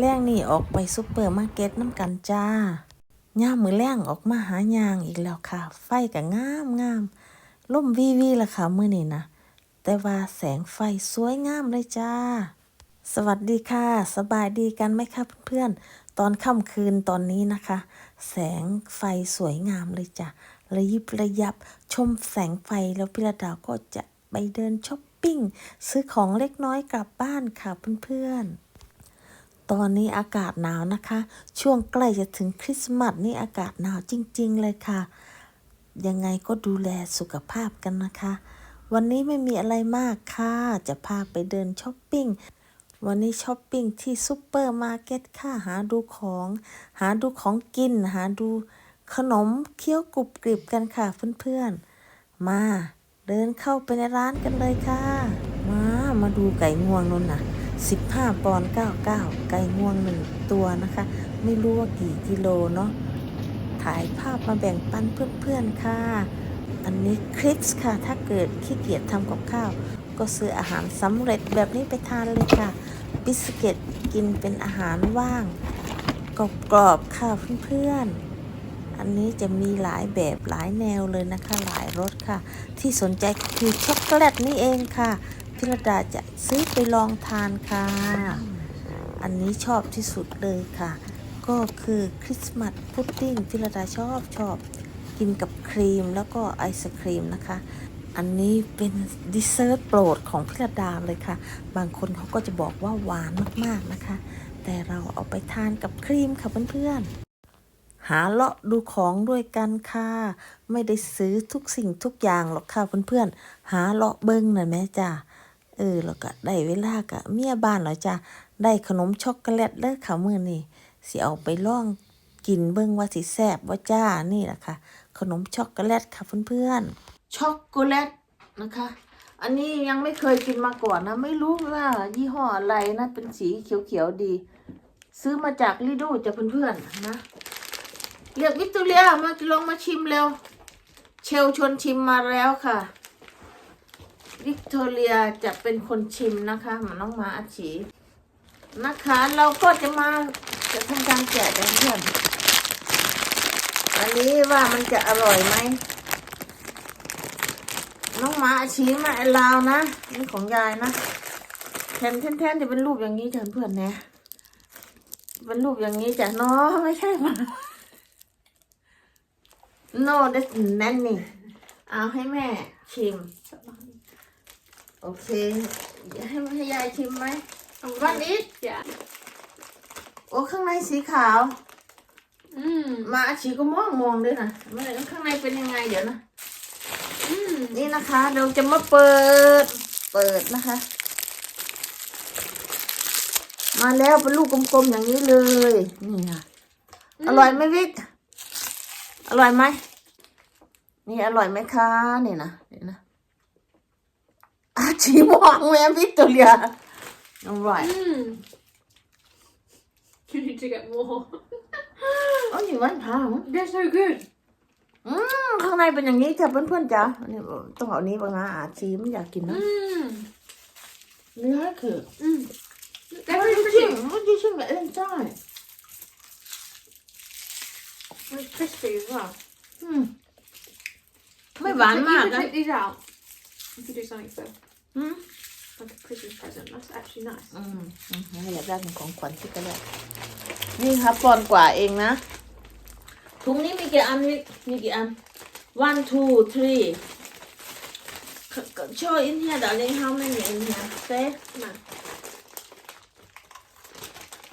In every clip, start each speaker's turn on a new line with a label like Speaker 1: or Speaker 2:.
Speaker 1: แรงนี่ออกไปซุปเปอร์มาร์เก็ตน้ำกันจ้าย่ามือแรงออกมาหายางอีกแล้วค่ะ ไฟก็งามงามล่มวีวีละค่ะมือนี้นะแต่ว่าแสงไฟสวยงามเลยจ้า สวัสดีค่ะ สบายดีกันไหมคะเพื่อนๆ ตอนค่ำคืนตอนนี้นะคะ แสงไฟสวยงามเลยจ้ะระยิบระยับชมแสงไฟแล้วพิรดาก็จะไปเดินช้อปปิ้ง ซื้อของเล็กน้อยกลับบ้านค่ะเพื่อนๆ ตอนนี้อากาศหนาวนะคะ ช่วงใกล้จะถึงคริสต์มาสนี่อากาศหนาวจริง ๆ เลยค่ะ ยังไงก็ดูแลสุขภาพกันนะคะ วันนี้ไม่มีอะไรมากค่ะ จะพาไปเดินช้อปปิ้ง วันนี้ช้อปปิ้งที่ซูเปอร์มาร์เก็ตค่ะ หาดูของ หาดูของกิน หาดูขนมเคี้ยวกรุบกริบกันค่ะเพื่อนๆ มาเดินเข้าไปในร้านกันเลยค่ะ มา มาดูไก่งวงนั่นนะ 15 ปอนด์99 ไก่งวงหนึ่งตัวนะคะ ไม่รู้ว่ากี่กิโลเนาะถ่ายภาพมาแบ่งปันเพื่อนๆค่ะ อันนี้คลิปส์ค่ะ ถ้าเกิดขี้เกียจทำกับข้าว ก็ซื้ออาหารสำเร็จแบบนี้ไปทานเลยค่ะ บิสกิตกินเป็นอาหารว่างกรอบๆค่ะเพื่อนๆอันนี้จะมีหลายแบบหลายแนวเลยนะคะ หลายรสค่ะ ที่สนใจคือช็อกโกแลตนี่เองค่ะ พิรดาจะซื้อไปลองทานค่ะ อันนี้ชอบที่สุดเลยค่ะ ก็คือคริสต์มาสพุดดิ้งพิรดาชอบชอบกินกับครีมแล้วก็ไอศครีมนะคะ อันนี้เป็นดิเซอร์ตโปรดของพิรดาเลยค่ะ บางคนเขาก็จะบอกว่าหวานมากๆนะคะ แต่เราเอาไปทานกับครีมค่ะเพื่อนๆหาเลาะดูของด้วยกันค่ะ ไม่ได้ซื้อทุกสิ่งทุกอย่างหรอกค่ะเพื่อนๆ หาเลาะเบิ้งหน่อยแม่จ้า เออแล้วก็ได้เวลากะเมียบ้านเหรอจ้าได้ขนมช็อกโกแลตเด้อค่ะมื้อนี้สิเอาไปล่องกินเบิ้งว่าสิแซ่บว่าจ้านี่แหละค่ะ ขนมช็อกโกแลตค่ะเพื่อนๆช็อกโกแลตนะคะ อันนี้ยังไม่เคยกินมาก่อนนะ ไม่รู้ว่ายี่ห้ออะไรนะ เป็นสีเขียวๆดี ซื้อมาจากลิโดจากเพื่อนๆนะเรียกวิกตอเรียมาลองมาชิมเร็ว เชลชวนชิมมาแล้วค่ะ วิกตอเรียจะเป็นคนชิมนะคะมือนน้องมาอาชีนะคะ เราก็จะมาจะทำการแกะกันเพื่อนอันนี้ว่ามันจะอร่อยไหมน้องหมาอาชีมาไอลาวนะนี่ของยายนะแทนแทนจะเป็นรูปอย่างนี้จ้ะเพื่อนๆนะเป็นรูปอย่างนี้จ้ะเนาะไม่ใช่หมา no that's nanny เอาให้แม่ชิม โอเคอย่าให้ให้ยายชิมไหมวันนี้
Speaker 2: Yeah.
Speaker 1: โอ้ข้างในสีขาว
Speaker 2: Mm.
Speaker 1: มาอาชีก็มองมองด้วยนะไม่รู้ข้างในเป็นยังไงเดี๋ยวนะ
Speaker 2: Mm.
Speaker 1: นี่นะคะเราจะมาเปิด เปิดนะคะ มาแล้วเป็นลูกกลมๆอย่างนี้เลยนี่ค่ะอร่อยไหมวิกอร่อยไหมนี่อร่อยไหมคะนี่นะนี่นะ อาชีมองแม่วิกตัวเรียอร่อย
Speaker 2: Mm. You need to get more.
Speaker 1: อ๋ออยู่วันพามั้ง
Speaker 2: They're so good.
Speaker 1: อืมข้างในเป็นอย่างนี้จ้ะเพื่อนๆจ้ะอันนี้ต้องเอานี้บ้างนะอาชีมันอยากกินนะ
Speaker 2: Mm.
Speaker 1: เนื้อคือ
Speaker 2: Mm.
Speaker 1: มัน
Speaker 2: They're
Speaker 1: จะ
Speaker 2: really
Speaker 1: ชิม
Speaker 2: pretty.
Speaker 1: มันจะชิมแบบเอ็นจ้อย
Speaker 2: It's crispy as well.
Speaker 1: อืมไม่หวานมาก
Speaker 2: You
Speaker 1: นะ
Speaker 2: could take these out. You could do something for
Speaker 1: อืม
Speaker 2: like a Christmas present. That's actually nice.
Speaker 1: อืมอืมให้อยากได้เป็นของขวัญที่ก็ได้นี่ครับปอนด์กว่าเองนะ ถุงนี้มีกี่อันมีมีกี่อัน one two three show in here darling how many in here say
Speaker 2: No.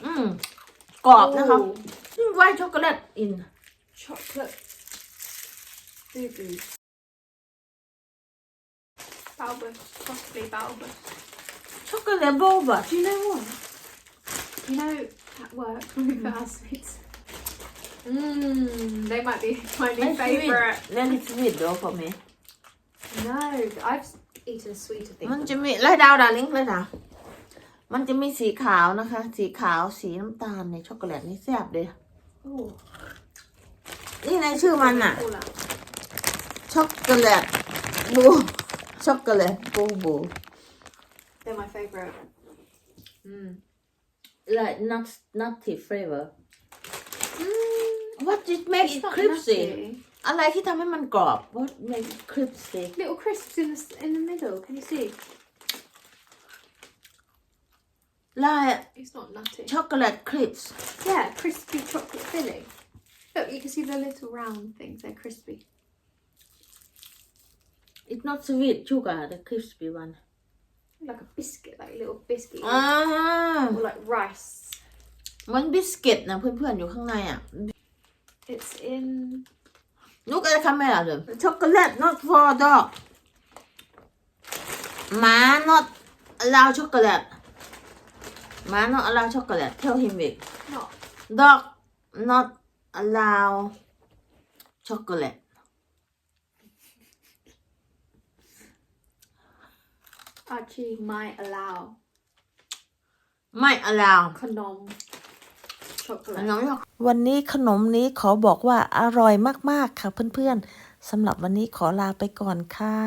Speaker 1: อืมกรอบนะครับ
Speaker 2: Ooh.
Speaker 1: นี่ไวท์ช็อกโกแลตอิน
Speaker 2: Chocolate. Boo boo. Possibly Balbus.
Speaker 1: ช็อกโกแลตโบว์บะ
Speaker 2: Do you know what? You know at work with our sweets. Mmm, they might be my new favourite.
Speaker 1: เล่นสวีทเดี๋ยวผมมี
Speaker 2: No, I've eaten a sweeter thing.
Speaker 1: มันจะมีไล่ดาวดาลิงไล่ดาวมันจะมีสีขาวนะคะ สีขาวสีน้ำตาลในช็อกโกแลตนี่แซ่บเลย
Speaker 2: Ooh.
Speaker 1: นี่ในชื่อมันอะ
Speaker 2: All that.
Speaker 1: ช็อกโกแลตบู ช็อกโกแลตบูบู
Speaker 2: They're my favourite. Mmm.
Speaker 1: like nut nutty flavor
Speaker 2: Mm,
Speaker 1: what did make
Speaker 2: it's
Speaker 1: it
Speaker 2: not
Speaker 1: crispy
Speaker 2: nutty.
Speaker 1: อะไรที่ทำให้มันกรอบ what make it crispy
Speaker 2: Little crisps in the s- in the middle. Can you see?
Speaker 1: ลาย
Speaker 2: It's not nutty.
Speaker 1: ช็อกโกแลตคริปส์
Speaker 2: Yeah, crispy chocolate filling. Look, you can see the little round things. They're crispy.
Speaker 1: It's not sweet sugar the crispy one
Speaker 2: Like a biscuit, like a little biscuit.
Speaker 1: อ่า
Speaker 2: Or like rice.
Speaker 1: มันบิสกิตนะเพื่อนๆอยู่ข้างในอะ
Speaker 2: It's in.
Speaker 1: Look at the camera เลย chocolate not for dog หมา not allow chocolate หมา not allow chocolate tell him it
Speaker 2: Not.
Speaker 1: dog not allow chocolate
Speaker 2: Archie might allow
Speaker 1: ไม่ allow
Speaker 2: Konom chocolate.
Speaker 1: น้องชอบวันนี้ขนมนี้ขอบอกว่าอร่อยมาก ๆ ค่ะเพื่อน ๆสำหรับวันนี้ขอลาไปก่อนค่ะ